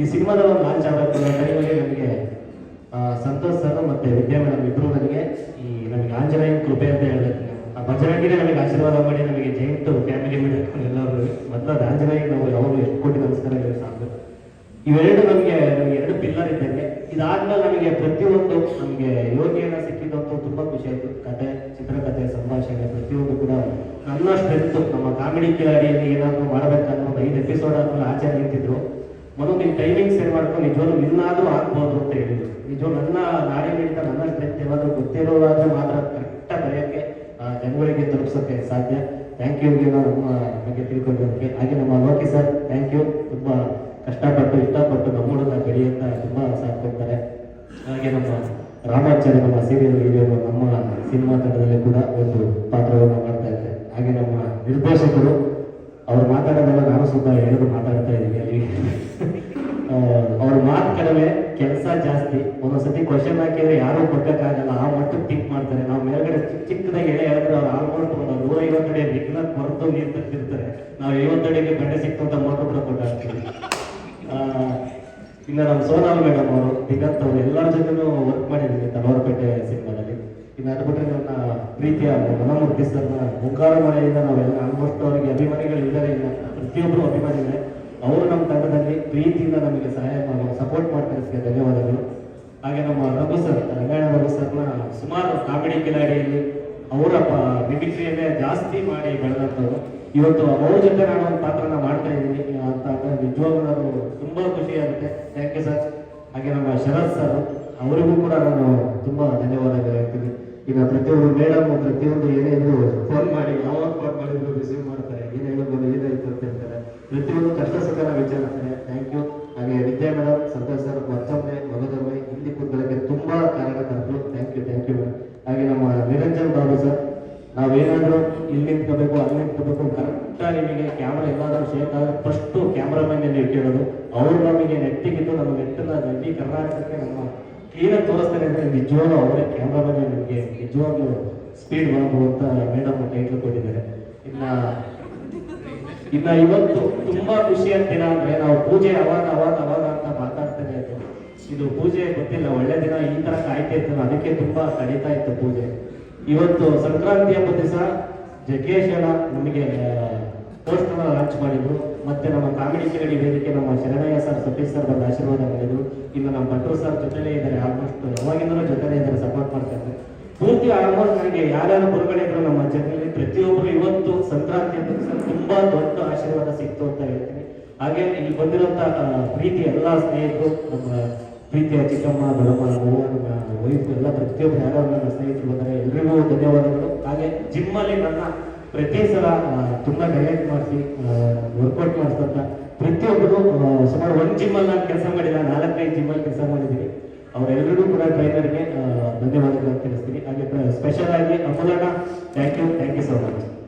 ಈ ಸಿನಿಮಾದ ಒಂದು ಲಾಂಚ್ ಆಗಬೇಕು ನಮಗೆ ಸಂತೋಷ್ ಸರ್ ಮತ್ತೆ ವಿದ್ಯಾ ಮೇಡಮ್ ಇಬ್ರು ನನಗೆ ಈ ನಮಗೆ ಆಂಜನೇಯನ ಕೃಪೆ ಅಂತ ಹೇಳಬೇಕು ಆ ಬಜರಂಗಿನೇ ನಮಗೆ ಆಶೀರ್ವಾದ ಮಾಡಿ ನಮಗೆ ಜೈಂಟ್ ಫ್ಯಾಮಿಲಿ ಮೇಡಮ್ ಎಲ್ಲರೂ ಮೊದಲು ಅದು ಆಂಜನೇಯ ನಾವು ಯಾವಾಗಲೂ ಎಷ್ಟು ಕೋಟಿ ನಮಸ್ಕಾರ ಸಾಕು. ಇವೆರಡು ನಮಗೆ ನಮಗೆ ಎರಡು ಪಿಲ್ಲರ್ ಇದ್ದಂಗೆ. ಇದಾದ್ಮೇಲೆ ನಮಗೆ ಪ್ರತಿಯೊಂದು ನಮಗೆ ಯೋಗಿಯನ್ನ ಸಿಕ್ಕಿದಂತೂ ತುಂಬಾ ಖುಷಿ ಆಯಿತು. ಕತೆ ಚಿತ್ರಕಥೆ ಸಂಭಾಷಣೆ ಪ್ರತಿಯೊಂದು ಕೂಡ ನನ್ನ ಸ್ಟ್ರೆಂತ್ ನಮ್ಮ ಕಾಮಿಡಿ ಕಿಲಾಡಿಯಲ್ಲಿ ಏನಾದರೂ ಮಾಡಬೇಕನ್ನೋ ಐದು ಎಪಿಸೋಡ್ ಆದ್ಮೇಲೆ ಆಚೆ ನಿಂತಿದ್ರು. ಮೊದಲು ನಿಮ್ಮ ಟೈಮಿಂಗ್ ಸರಿ ಮಾಡ್ಕೊಂಡು ನಿಜವಾಗ್ಲೂ ನಿನ್ನಾದ್ರೂ ಆಗ್ಬೋದು ಅಂತ ಹೇಳಿದ್ರು. ನಿಜವಾಗ್ಲೂ ನನ್ನ ನಾಡಿ ನನ್ನ ಸ್ಟ್ರೆಂತ್ ಗೊತ್ತಿರೋದಾದ್ರೆ ಮಾತ್ರ ಕರೆಕ್ಟಾಗಿ ಬರೆಯೋಕ್ಕೆ ಜನಗಳಿಗೆ ತಲುಪಿಸೋಕ್ಕೆ ಸಾಧ್ಯ. ಥ್ಯಾಂಕ್ ಯು ನಮ್ಮ, ಬಗ್ಗೆ ತಿಳ್ಕೊಂಡಿರೋದಕ್ಕೆ. ಹಾಗೆ ನಮ್ಮ ಲೋಕಿ ಸರ್ ಥ್ಯಾಂಕ್ ಯು ತುಂಬ ಕಷ್ಟಪಟ್ಟು, ಇಷ್ಟಪಟ್ಟು ನಮ್ಮೂಡನ್ನ ಅಂತ ತುಂಬಾ ಸಾಥ್ ಕೊಡ್ತಾರೆ ಹಾಗೆ ನಮ್ಮ ರಾಮಾಚಾರ್ಯ, ನಮ್ಮ ಸೀರಿಯಲ್ ಹಿರಿಯರು ನಮ್ಮ ಸಿನಿಮಾ ತಂಡದಲ್ಲಿ ಕೂಡ ಒಂದು ಪಾತ್ರವನ್ನು ಮಾಡ್ತಾ ಇದ್ದಾರೆ. ಹಾಗೆ ನಮ್ಮ ನಿರ್ದೇಶಕರು ಅವ್ರ ಮಾತು ಕಡಿಮೆ, ಕೆಲಸ ಜಾಸ್ತಿ. ಒಂದೊಂದ್ಸತಿ ಕ್ವಶನ್ ಹಾಕಿದ್ರೆ ಯಾರು ಕೊಡ್ಬೇಕಾಗಲ್ಲ. ಆ ಮಟ್ಟಕ್ಕೆ ಪಿಕ್ ಮಾಡ್ತಾರೆ. ನಾವು ಮೇಲ್ಗಡೆ ಚಿಕ್ಕ ಚಿಕ್ಕದಾಗಿ ಎಳೆ ಹೇಳಿದ್ರೆ ಅವ್ರು ಆಲ್ಮೋಸ್ಟ್ ಒಂದು ನೂರ ಐವತ್ತು ಅಡಿ ಬಿಗ್ನ ಕೊರತು ನೀರು ತರ್ತಿರ್ತಾರೆ ನಾವು ಐವತ್ತು ಅಡಿಗೆ ಬಂಡೆ ಸಿಕ್ತು ಅಂತ ಮೋಟರ್ ಕೂಡ ಕೊಟ್ಟಾಗ್ತೀವಿ ಇನ್ನು ನಮ್ಮ ಸೋನಾಲ್ ಮೇಡಮ್ ಅವರು, ದಿಗಂತ್ ಅವರು ಎಲ್ಲರ ಜೊತೆನೂ ವರ್ಕ್ ಮಾಡಿದ್ದೀನಿ ತಲವಾರಪೇಟೆ ಸಿನಿಮಾದಲ್ಲಿ. ಇನ್ನು ಅದು ಬಿಟ್ಟರೆ ನನ್ನ ಪ್ರೀತಿಯ ಮನಮೂರ್ತಿ ಸರ್ನ ಮುಂಗಾರು ಮನೆಯಿಂದ ನಾವೆಲ್ಲ ಆಲ್ಮೋಸ್ಟ್ ಅವರಿಗೆ ಅಭಿಮಾನಿಗಳು ಇದ್ದಾರೆ ಇಲ್ಲ ಪ್ರತಿಯೊಬ್ಬರು ಅಭಿಮಾನಿಗಳೇ. ಅವರು ನಮ್ಮ ತಂಡದಲ್ಲಿ ಪ್ರೀತಿಯಿಂದ ನಮಗೆ ಸಹಾಯ ಸಪೋರ್ಟ್ ಮಾಡ್ತಾರೆ ಧನ್ಯವಾದಗಳು. ಹಾಗೆ ನಮ್ಮ ರಘು ಸರ್ ರಂಗಾಯಣ ರಘು ಸರ್ನ ಸುಮಾರು ಕಾಮಿಡಿ ಕಿಲಾಡಿಯಲ್ಲಿ ಅವರ ಮಿಮಿಕ್ರಿಯನ್ನೇ ಜಾಸ್ತಿ ಮಾಡಿ ಬೆಳೆದಂಥವ್ರು. ಇವತ್ತು ಅವ್ರ ಜೊತೆ ನಾನು ಒಂದು ಪಾತ್ರನ ಮಾಡ್ತಾ ಇದ್ದೀನಿ. ಅಂತ ಅಂದ್ರೆ ನಿಜವಾಗ್ಲೂ ನಾನು ತುಂಬಾ ಖುಷಿ ಆಗುತ್ತೆ. ಥ್ಯಾಂಕ್ ಯು ಸರ್ ಹಾಗೆ ನಮ್ಮ ಶರತ್ ಸರ್ ಅವರಿಗೂ ಕೂಡ ನಾನು ತುಂಬಾ ಧನ್ಯವಾದಗಳು ಹೇಳ್ತೀನಿ. ಈಗ ಪ್ರತಿಯೊಂದು ಮೇಡಮ್, ಪ್ರತಿಯೊಂದು ಏನೇ ಇದ್ರು ಫೋನ್ ಮಾಡಿ ಯಾವಾಗ ಫೋನ್ ಮಾಡಿದ್ರು ರಿಸೀವ್ ಮಾಡ್ತಾರೆ ಏನ್ ಹೇಳ್ಬೋದು ಏನಾಯ್ತು ಅಂತ ಹೇಳ್ತಾರೆ ಪ್ರತಿಯೊಂದು ಕಷ್ಟ ಸುಖನ ವಿಚಾರಿಸ್ತಾರೆ ಥ್ಯಾಂಕ್ ಯು ಹಾಗೆ ವಿದ್ಯಾ ಮೇಡಮ್ ಸಂತೋಷ್ ಸರ್, ಮತ್ತೊಮ್ಮೆ ಮಗದೊಮ್ಮೆ ಇಲ್ಲಿ ಕೂತ್ಕೊಳ್ಳೋಕೆ ತುಂಬಾ ಕಾರಣಕರ್ತರು ಥ್ಯಾಂಕ್ ಯು ಥ್ಯಾಂಕ್ ಯು ಹಾಗೆ ನಮ್ಮ ನಿರಂಜನ್ ಬಾಬು ಸರ್, ನಾವೇನಾದ್ರೂ ಇಲ್ಲಿ ನಿಂತ್ಕೋಬೇಕು, ಅಲ್ಲಿ ನಿಂತ್ಕೋಬೇಕು ಕರೆಕ್ಟಾಗಿ ನಿಮಗೆ ಕ್ಯಾಮ್ರಾ ಎಲ್ಲಾದ್ರೂ ಶೇಕ್ ಆದ್ರೆ ಫಸ್ಟ್ ಕ್ಯಾಮ್ರಾಮನ್ ಅಲ್ಲಿ ಇಟ್ಟಿರೋದು ಅವ್ರು ನಮಗೆ ನೆಟ್ಟಿಗಿದ್ದು ನಮ್ಮ ನೆಟ್ಟನ್ನ ನೆಟ್ಟಿ ಕರ್ನಾಟಕಕ್ಕೆ ನಮ್ಮ ಕ್ಲೀನಾಗಿ ತೋರಿಸ್ತಾರೆ ಅಂದ್ರೆ ನಿಜವಾಗ್ಲೂ ಅವರೇ ಕ್ಯಾಮ್ರಾಮನ್ ನಿಮಗೆ ನಿಜವಾಗ್ಲೂ ಸ್ಪೀಡ್ ಬರಬಹುದು ಅಂತ ಮೇಡಮ್ ಟೈಟ್ಲ್ ಕೊಟ್ಟಿದ್ದಾರೆ. ಇನ್ನ ಇನ್ನ ಇವತ್ತು ತುಂಬಾ ಖುಷಿಯ ದಿನ ಅಂದ್ರೆ ನಾವು ಪೂಜೆ ಅವಾಗ ಅವಾಗ ಅವಾಗ ಅಂತ ಮಾತಾಡ್ತಾನೆ ಇದ್ದು ಇದು ಪೂಜೆ ಗೊತ್ತಿಲ್ಲ, ಒಳ್ಳೆ ದಿನ ಈ ತರ ಕಾಯ್ತಾ ಇತ್ತು ಅದಕ್ಕೆ ತುಂಬಾ ಕಡಿತಾ ಇತ್ತು ಪೂಜೆ. ಇವತ್ತು ಸಂಕ್ರಾಂತಿ ಹಬ್ಬ ದಿವಸ ಜಗ್ಗೇಶ್ ನಮಗೆ ಪೋಸ್ಟ್ ಲಾಂಚ್ ಮಾಡಿದ್ರು. ಮತ್ತೆ ನಮ್ಮ ಕಾಮಿಡಿ ಕಿರಡಿ ವೇದಿಕೆ ನಮ್ಮ ಶರಣಯ್ಯ ಸರ್, ಸತೀಶ್ ಸರ್ ಬಂದು ಆಶೀರ್ವಾದ ಮಾಡಿದ್ರು. ಇನ್ನು ನಮ್ಮ ಭಟ್ರು ಸರ್ ಜೊತೆಲೇ ಇದ್ದಾರೆ. ಆಲ್ಮೋಸ್ಟ್ ಯಾವಾಗಿಂದಲೂ ಜೊತೆಲೇ ಇದ್ದಾರೆ ಸಪೋರ್ಟ್ ಮಾಡ್ತಾರೆ ಪೂರ್ತಿ ಆಲ್ಮೋಸ್ಟ್ ನನಗೆ ಯಾರ್ಯಾರು ಗುರುಗಳಿದ್ರು ನಮ್ಮ ಜನರಲ್ಲಿ ಪ್ರತಿಯೊಬ್ಬರು ಇವತ್ತು ಸಂಕ್ರಾಂತಿ ಅಂತ ತುಂಬಾ ದೊಡ್ಡ ಆಶೀರ್ವಾದ ಸಿಕ್ತು ಅಂತ ಹೇಳ್ತೀನಿ. ಹಾಗೆ ಇಲ್ಲಿ ಬಂದಿರುವಂತ ಆ, ಪ್ರೀತಿ ಎಲ್ಲಾ ಸ್ನೇಹಿತರು ನಮ್ಮ ಪ್ರೀತಿಯ ಚಿಕ್ಕಮ್ಮ ದೊಡ್ಡಮ್ಮ ನಮ್ಮ ವೈಫ್ ಎಲ್ಲ ಪ್ರತಿಯೊಬ್ಬರು ಯಾರೋ ನನ್ನ ಸ್ನೇಹಿತರು ಬಂದರೆ ಎಲ್ರಿಗೂ ಧನ್ಯವಾದಗಳು. ಹಾಗೆ ಜಿಮ್ಮಲ್ಲಿ ನನ್ನ ಪ್ರತಿ ಸಲ ತುಂಬಾ ಡಯಟ್ ಮಾಡಿಸಿ ವರ್ಕೌಟ್ ಮಾಡಿಸ್ತಂತ ಪ್ರತಿಯೊಬ್ಬರು ಸುಮಾರು ಒಂದ್ ಜಿಮ್ ಅಲ್ಲಿ ನಾನು ಕೆಲಸ ಮಾಡಿಲ್ಲ ನಾಲ್ಕೈದು ಜಿಮ್ ಅಲ್ಲಿ ಕೆಲಸ ಮಾಡಿದ್ದೀನಿ. ಅವರೆಲ್ಲರಿಗೂ ಕೂಡ ಟ್ರೈನರ್ಗೆ ಧನ್ಯವಾದಗಳು ತಿಳಿಸ್ತೀನಿ. ಹಾಗೆ ಸ್ಪೆಷಲ್ ಆಗಿ ಅಮೂಲಣ್ಣ thank you thank you so much